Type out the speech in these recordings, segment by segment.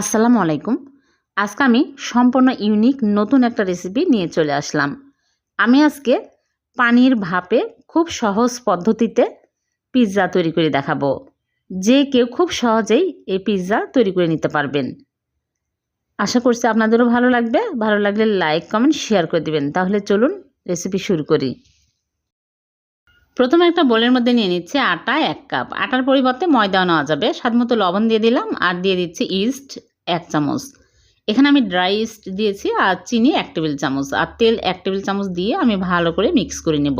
আসসালামু আলাইকুম। আজকে আমি সম্পূর্ণ ইউনিক নতুন একটা রেসিপি নিয়ে চলে আসলাম। আমি আজকে পানির ভাপে খুব সহজ পদ্ধতিতে পিৎজা তৈরি করে দেখাবো। যে কেউ খুব সহজেই এই পিৎজা তৈরি করে নিতে পারবেন। আশা করছি আপনাদেরও ভালো লাগবে। ভালো লাগলে লাইক কমেন্ট শেয়ার করে দিবেন। তাহলে চলুন রেসিপি শুরু করি। প্রথমে একটা বোলের মধ্যে নিয়ে নিচ্ছে আটা এক কাপ। আটার পরিবর্তে ময়দা নেওয়া যাবে। স্বাদ মতো লবণ দিয়ে দিলাম। আর দিয়ে দিচ্ছি ইস্ট এক চামচ। এখানে আমি ড্রাই ইস্ট দিয়েছি আর চিনি এক টেবিল চামচ। আর তেল এক টেবিল চামচ দিয়ে আমি ভালো করে মিক্স করে নেব।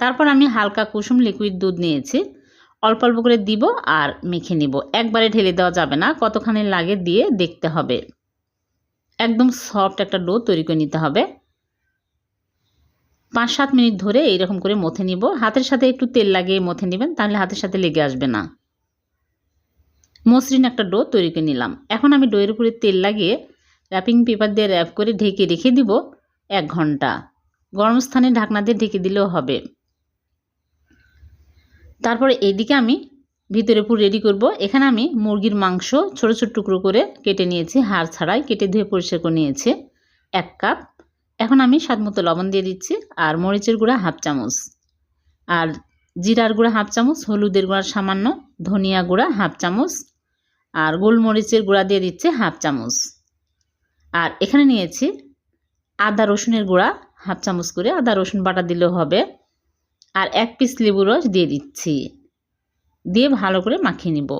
তারপর আমি হালকা কুসুম লিকুইড দুধ নিয়েছি। অল্প অল্প করে দিব আর মেখে নিব। একবারে ঢেলে দেওয়া যাবে না, কতখানি লাগে দিয়ে দেখতে হবে। একদম সফট একটা ডো তৈরি করে নিতে হবে। পাঁচ সাত মিনিট ধরে এইরকম করে মথে নিব। হাতের সাথে একটু তেল লাগিয়ে মথে নেবেন, তাহলে হাতের সাথে লেগে আসবে না। মসৃণ একটা ডো তৈরি করে নিলাম। এখন আমি ডোয়ের উপরে তেল লাগিয়ে র্যাপিং পেপার দিয়ে র্যাপ করে ঢেকে রেখে দিব এক ঘণ্টা। গরম স্থানে ঢাকনা দিয়ে ঢেকে দিলেও হবে। তারপরে এইদিকে আমি ভিতরে পুর রেডি করব। এখানে আমি মুরগির মাংস ছোট ছোট টুকরো করে কেটে নিয়েছি। হাড় ছাড়াই কেটে ধুয়ে পরিষ্কার করে নিয়েছি। এক কাপ। এখন আমি স্বাদ মতো লবণ দিয়ে দিচ্ছি আর মরিচের গুঁড়া হাফ চামচ। আর জিরার গুঁড়া হাফ চামচ, হলুদের গুঁড়া সামান্য, ধনিয়া গুঁড়া হাফ চামচ, আর গোলমরিচের গুঁড়া দিয়ে দিচ্ছে হাফ চামচ। আর এখানে নিয়েছি আদা রসুনের গুঁড়া হাফ চামচ করে, আদা রসুন বাটা দিলেও হবে। আর এক পিস লেবু রস দিয়ে দিচ্ছি। দিয়ে ভালো করে মাখিয়ে নিব।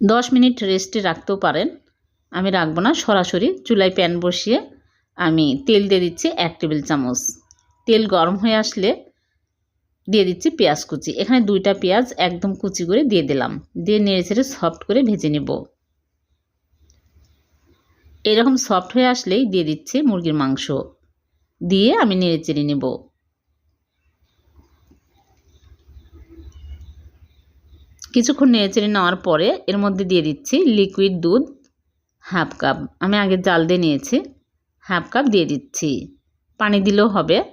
দশ মিনিট রেস্টে রাখতেও পারেন। আমি রাখব না, সরাসরি চুলায় প্যান বসিয়ে আমি তেল দিয়ে দিচ্ছি এক টেবিল চামচ। তেল গরম হয়ে আসলে দিয়ে দিচ্ছি পেঁয়াজ কুচি। এখানে দুইটা পেঁয়াজ একদম কুচি করে দিয়ে দিলাম। দিয়ে নেড়ে ছেড়ে সফট করে ভেজে নেব। এরকম সফট হয়ে আসলেই দিয়ে দিচ্ছি মুরগির মাংস। দিয়ে আমি নেড়ে চেড়ে নেব। কিছুক্ষণ নেড়ে চেড়ে নেওয়ার পরে এর মধ্যে দিয়ে দিচ্ছি লিকুইড দুধ। Half cup. আমি আগে জাল দিয়ে নিয়েছি। হাফ কাপ দিয়ে দিচ্ছি। পানি দিলেও হবে,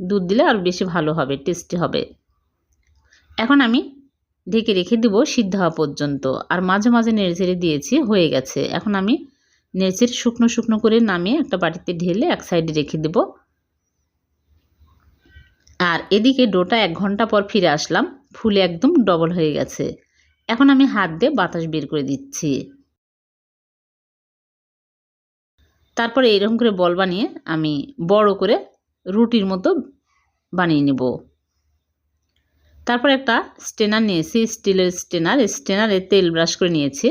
দুধ দিলে আরও বেশি ভালো হবে, টেস্টি হবে। এখন আমি ঢেকে রেখে দেব সিদ্ধ হওয়া পর্যন্ত। আর মাঝে মাঝে নেড়েচেড়ে দিয়েছি, হয়ে গেছে। এখন আমি নেড়েচেড়ে শুকনো শুকনো করে নামিয়ে একটা বাটিতে ঢেলে এক সাইডে রেখে দেব। আর এদিকে ডোটা এক ঘণ্টা পর ফিরে আসলাম। ফুলে একদম ডবল হয়ে গেছে। এখন আমি হাত দিয়ে বাতাস বের করে দিচ্ছি। তারপরে এরকম করে বল বানিয়ে আমি বড় করে রুটির মতো বানিয়ে নেব। তারপর একটা স্টেনার নিয়েছি, স্টিলের স্টেনার। স্টেনারে তেল ব্রাশ করে নিয়েছি।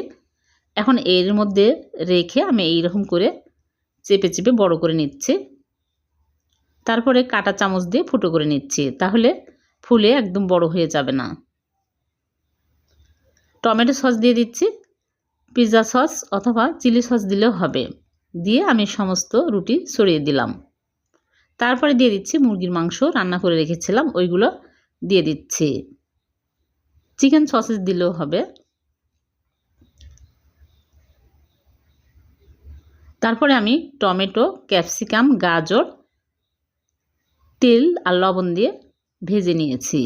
এখন এর মধ্যে রেখে আমি এইরকম করে চেপে চেপে বড় করে নিচ্ছি। তারপরে কাটা চামচ দিয়ে ফুটো করে নিচ্ছি। তাহলে ফুলে একদম বড় হয়ে যাবে না। টমেটো সস দিয়ে দিচ্ছি পিৎজা সস অথবা চিলি সস দিলেও হবে। দিয়ে আমি সমস্ত রুটি সরিয়ে দিলাম। তারপরে দিয়ে দিচ্ছি মুরগির মাংস। রান্না করে রেখেছিলাম, ওইগুলো দিয়ে দিচ্ছি। চিকেন সসেস দিলেও হবে। তারপরে আমি টমেটো, ক্যাপসিকাম, গাজর, তেল আর লবণ দিয়ে ভেজে নিয়েছি।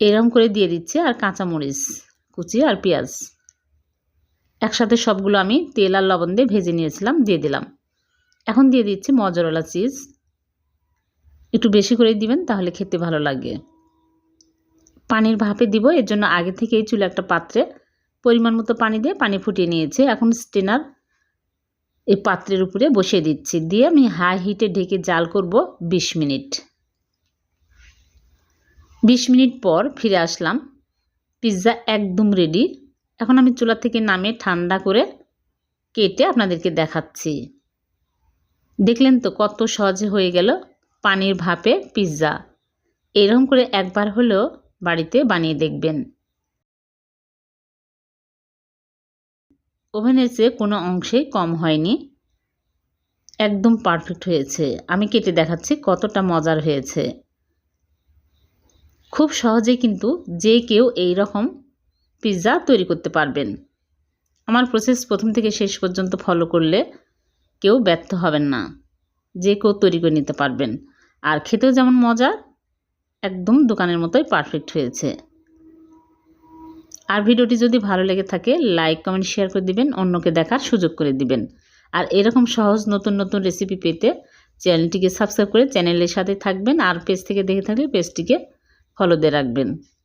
এরম করে দিয়ে দিচ্ছি আর কাঁচামরিচ, কুচি আর পেঁয়াজ। একসাথে সবগুলো আমি তেল আর লবণ দিয়ে ভেজে নিয়েছিলাম, দিয়ে দিলাম। এখন দিয়ে দিচ্ছি মজরলা চিজ একটু বেশি করে দিবেন, তাহলে খেতে ভালো লাগে। পানির ভাপে দিব, এর জন্য আগে থেকেই চুলে একটা পাত্রে পরিমাণ মতো পানি দিয়ে পানি ফুটিয়ে নিয়েছে। এখন স্টেনার এই পাত্রের উপরে বসিয়ে দিচ্ছি। দিয়ে আমি হাই হিটে ঢেকে জাল করব ২০ মিনিট। ২০ মিনিট পর ফিরে আসলাম। পিৎজা একদম রেডি এখন আমি চুলা থেকে নামে ঠান্ডা করে কেটে আপনাদেরকে দেখাচ্ছি। দেখলেন তো কত সহজে হয়ে গেল পানির ভাপে পিৎজা। এরকম করে একবার হলেও বাড়িতে বানিয়ে দেখবেন। ওভেনের চেয়ে কোনো অংশেই কম হয়নি। একদম পারফেক্ট হয়েছে। আমি কেটে দেখাচ্ছি কতটা মজার হয়েছে। খুব সহজেই কিন্তু যে কেউ এই রকম পিৎজা তৈরি করতে পারবেন। আমার প্রসেস প্রথম থেকে শেষ পর্যন্ত ফলো করলে কেউ ব্যর্থ হবেন না। যে কেউ তৈরি করে নিতে পারবেন। আর খেতেও যেমন মজা, একদম দোকানের মতোই পারফেক্ট হয়েছে। আর ভিডিওটি যদি ভালো লেগে থাকে লাইক কমেন্ট শেয়ার করে দিবেন, অন্যকে দেখার সুযোগ করে দিবেন। আর এরকম সহজ নতুন নতুন রেসিপি পেতে চ্যানেলটিকে সাবস্ক্রাইব করে চ্যানেলের সাথে থাকবেন আর পেজ থেকে দেখে থাকলে পেজটিকে ফলো দিয়ে রাখবেন।